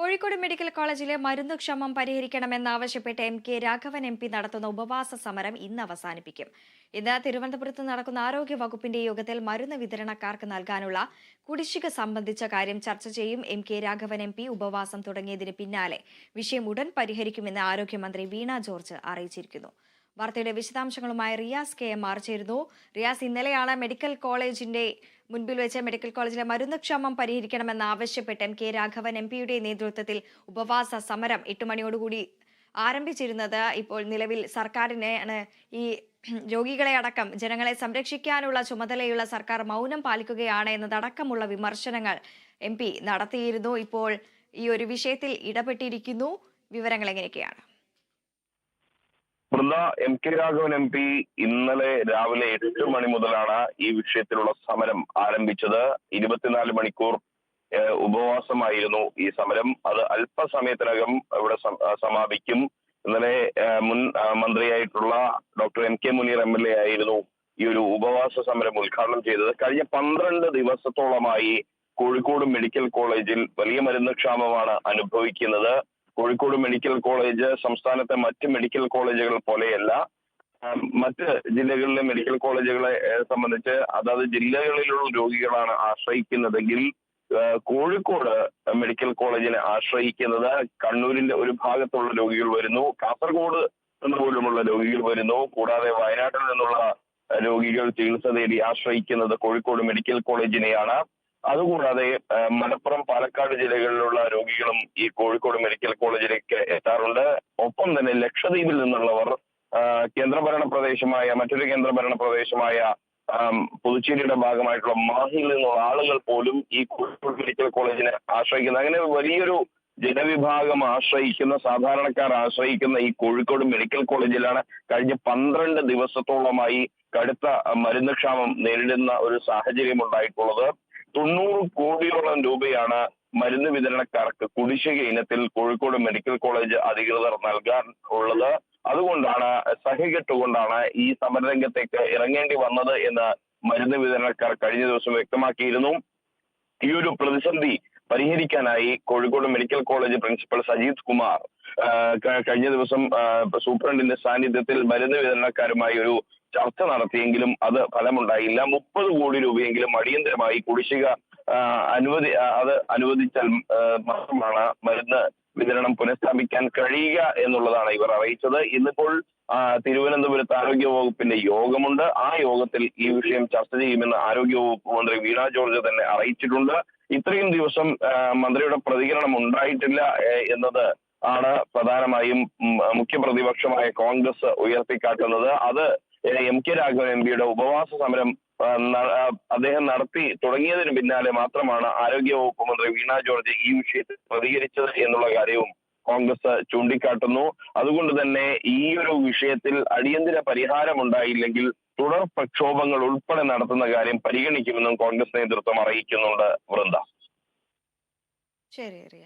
Kozhikode medical കോളേജിലെ മരുന്ന് പരിഹരിക്കണമെന്നാവശ്യപ്പെട്ട് M K Raghavan M P നടത്തുന്ന ഉപവാസ സമരം ഇന്ന് അവസാനിപ്പിക്കും. ഇന്ന് തിരുവനന്തപുരത്ത് നടക്കുന്ന ആരോഗ്യ വകുപ്പിന്റെ യോഗത്തിൽ മരുന്ന് വിതരണക്കാർക്ക് നൽകാനുള്ള കുടിശ്ശിക സംബന്ധിച്ച കാര്യം ചർച്ച ചെയ്യും M K Raghavan M P. ഉപവാസം തുടങ്ങിയതിന് പിന്നാലെ വിഷയം ഉടൻ പരിഹരിക്കുമെന്ന് ആരോഗ്യമന്ത്രി വീണ ജോർജ് അറിയിച്ചിരിക്കുന്നു. വാർത്തയുടെ വിശദാംശങ്ങളുമായി റിയാസ് കെ എം ആർ ചേരുന്നു. റിയാസ് ഇന്നലെയാണ് മെഡിക്കൽ കോളേജിന്റെ മുൻപിൽ വെച്ച് മെഡിക്കൽ കോളേജിലെ മരുന്ന് ക്ഷാമം പരിഹരിക്കണമെന്ന് ആവശ്യപ്പെട്ട് എം കെ രാഘവൻ എം പിയുടെ നേതൃത്വത്തിൽ ഉപവാസ സമരം എട്ട് മണിയോടുകൂടി ആരംഭിച്ചിരുന്നത്. ഇപ്പോൾ നിലവിൽ സർക്കാരിനെയാണ് ഈ രോഗികളെ അടക്കം ജനങ്ങളെ സംരക്ഷിക്കാനുള്ള ചുമതലയുള്ള സർക്കാർ മൗനം പാലിക്കുകയാണ് എന്നതടക്കമുള്ള വിമർശനങ്ങൾ എം പി നടത്തിയിരുന്നു. ഇപ്പോൾ ഈ ഒരു വിഷയത്തിൽ ഇടപെട്ടിരിക്കുന്നു. വിവരങ്ങൾ എങ്ങനെയൊക്കെയാണ്? Vrinda M K Raghavan M P ഇന്നലെ രാവിലെ എട്ട് മണി മുതലാണ് ഈ വിഷയത്തിലുള്ള സമരം ആരംഭിച്ചത്. ഇരുപത്തിനാല് മണിക്കൂർ ഉപവാസമായിരുന്നു ഈ സമരം. അത് അല്പസമയത്തിനകം ഇവിടെ സമാപിക്കും. ഇന്നലെ മുൻ മന്ത്രിയായിട്ടുള്ള doctor M K Muneer M L A ആയിരുന്നു ഈ ഒരു ഉപവാസ സമരം ഉദ്ഘാടനം ചെയ്തത്. കഴിഞ്ഞ പന്ത്രണ്ട് ദിവസത്തോളമായി കോഴിക്കോട് മെഡിക്കൽ കോളേജിൽ വലിയ മരുന്ന് ക്ഷാമമാണ് അനുഭവിക്കുന്നത്. കോഴിക്കോട് മെഡിക്കൽ കോളേജ് സംസ്ഥാനത്തെ മറ്റ് മെഡിക്കൽ കോളേജുകൾ പോലെയല്ല. മറ്റ് ജില്ലകളിലെ മെഡിക്കൽ കോളേജുകളെ സംബന്ധിച്ച് അതാത് ജില്ലകളിലുള്ള രോഗികളാണ് ആശ്രയിക്കുന്നതെങ്കിൽ കോഴിക്കോട് മെഡിക്കൽ കോളേജിനെ ആശ്രയിക്കുന്നത് കണ്ണൂരിന്റെ ഒരു ഭാഗത്തുള്ള രോഗികൾ വരുന്നു. കാസർഗോഡ് നിന്ന് പോലുമുള്ള രോഗികൾ വരുന്നു. കൂടാതെ വയനാട്ടിൽ നിന്നുള്ള രോഗികൾ ചികിത്സ തേടി ആശ്രയിക്കുന്നത് കോഴിക്കോട് മെഡിക്കൽ കോളേജിനെയാണ്. അതുകൂടാതെ മലപ്പുറം പാലക്കാട് ജില്ലകളിലുള്ള രോഗികളും ഈ കോഴിക്കോട് മെഡിക്കൽ കോളേജിലേക്ക് എത്താറുണ്ട്. ഒപ്പം തന്നെ ലക്ഷദ്വീപിൽ നിന്നുള്ളവർ കേന്ദ്രഭരണ പ്രദേശമായ മറ്റൊരു കേന്ദ്രഭരണ പ്രദേശമായ പുതുച്ചേരിയുടെ ഭാഗമായിട്ടുള്ള മാഹിയിൽ നിന്നുള്ള ആളുകൾ പോലും ഈ കോഴിക്കോട് മെഡിക്കൽ കോളേജിനെ ആശ്രയിക്കുന്നത്. അങ്ങനെ വലിയൊരു ജനവിഭാഗം ആശ്രയിക്കുന്ന സാധാരണക്കാർ ആശ്രയിക്കുന്ന ഈ കോഴിക്കോട് മെഡിക്കൽ കോളേജിലാണ് കഴിഞ്ഞ പന്ത്രണ്ട് ദിവസത്തോളമായി കടുത്ത മരുന്ന് ക്ഷാമം നേരിടുന്ന ഒരു സാഹചര്യം ഉണ്ടായിട്ടുള്ളത് തൊണ്ണൂറ് കോടിയോളം രൂപയാണ് മരുന്ന് വിതരണക്കാർക്ക് കുടിശ്ശിക ഇനത്തിൽ കോഴിക്കോട് മെഡിക്കൽ കോളേജ് അധികൃതർ നൽകാൻ ഉള്ളത്. അതുകൊണ്ടാണ് സഹികെട്ടുകൊണ്ടാണ് ഈ സമരരംഗത്തേക്ക് ഇറങ്ങേണ്ടി വന്നത് എന്ന് മരുന്ന് വിതരണക്കാർ കഴിഞ്ഞ ദിവസം വ്യക്തമാക്കിയിരുന്നു. ഈ ഒരു പ്രതിസന്ധി പരിഹരിക്കാനായി Kozhikode medical college principal Sajeeth Kumar കഴിഞ്ഞ ദിവസം സൂപ്രണ്ടിന്റെ സാന്നിധ്യത്തിൽ മരുന്ന് വിതരണക്കാരുമായി ഒരു ചർച്ച നടത്തിയെങ്കിലും അത് ഫലമുണ്ടായില്ല. മുപ്പത് കോടി രൂപയെങ്കിലും അടിയന്തരമായി കുടിശ്ശിക അനുവദി അത് അനുവദിച്ചാൽ മാത്രമാണ് മരുന്ന് വിതരണം പുനഃസ്ഥാപിക്കാൻ കഴിയുക എന്നുള്ളതാണ് ഇവർ അറിയിച്ചത്. ഇന്നിപ്പോൾ തിരുവനന്തപുരത്ത് ആരോഗ്യ വകുപ്പിന്റെ യോഗമുണ്ട്. ആ യോഗത്തിൽ ഈ വിഷയം ചർച്ച ചെയ്യുമെന്ന് ആരോഗ്യ വകുപ്പ് മന്ത്രി വീണ ജോർജ് തന്നെ അറിയിച്ചിട്ടുണ്ട്. ഇത്രയും ദിവസം മന്ത്രിയുടെ പ്രതികരണം ഉണ്ടായിട്ടില്ല എന്നത് ആണ് പ്രധാനമായും മുഖ്യപ്രതിപക്ഷമായ മുഖ്യ പ്രതിപക്ഷമായ കോൺഗ്രസ് ഉയർത്തിക്കാട്ടുന്നത്. അത് എം കെ രാഘവൻ എം പിയുടെ ഉപവാസ സമരം അദ്ദേഹം നടത്തി തുടങ്ങിയതിന് പിന്നാലെ മാത്രമാണ് ആരോഗ്യ വകുപ്പ് മന്ത്രി വീണ ജോർജ് ഈ വിഷയത്തിൽ പ്രതികരിച്ചത് എന്നുള്ള കാര്യവും കോൺഗ്രസ് ചൂണ്ടിക്കാട്ടുന്നു. അതുകൊണ്ട് തന്നെ ഈ ഒരു വിഷയത്തിൽ അടിയന്തര പരിഹാരം ഉണ്ടായില്ലെങ്കിൽ തുടർ പ്രക്ഷോഭങ്ങൾ ഉൾപ്പെടെ നടത്തുന്ന കാര്യം പരിഗണിക്കുമെന്നും കോൺഗ്രസ് നേതൃത്വം അറിയിക്കുന്നുണ്ട് വൃന്ദ. ശരി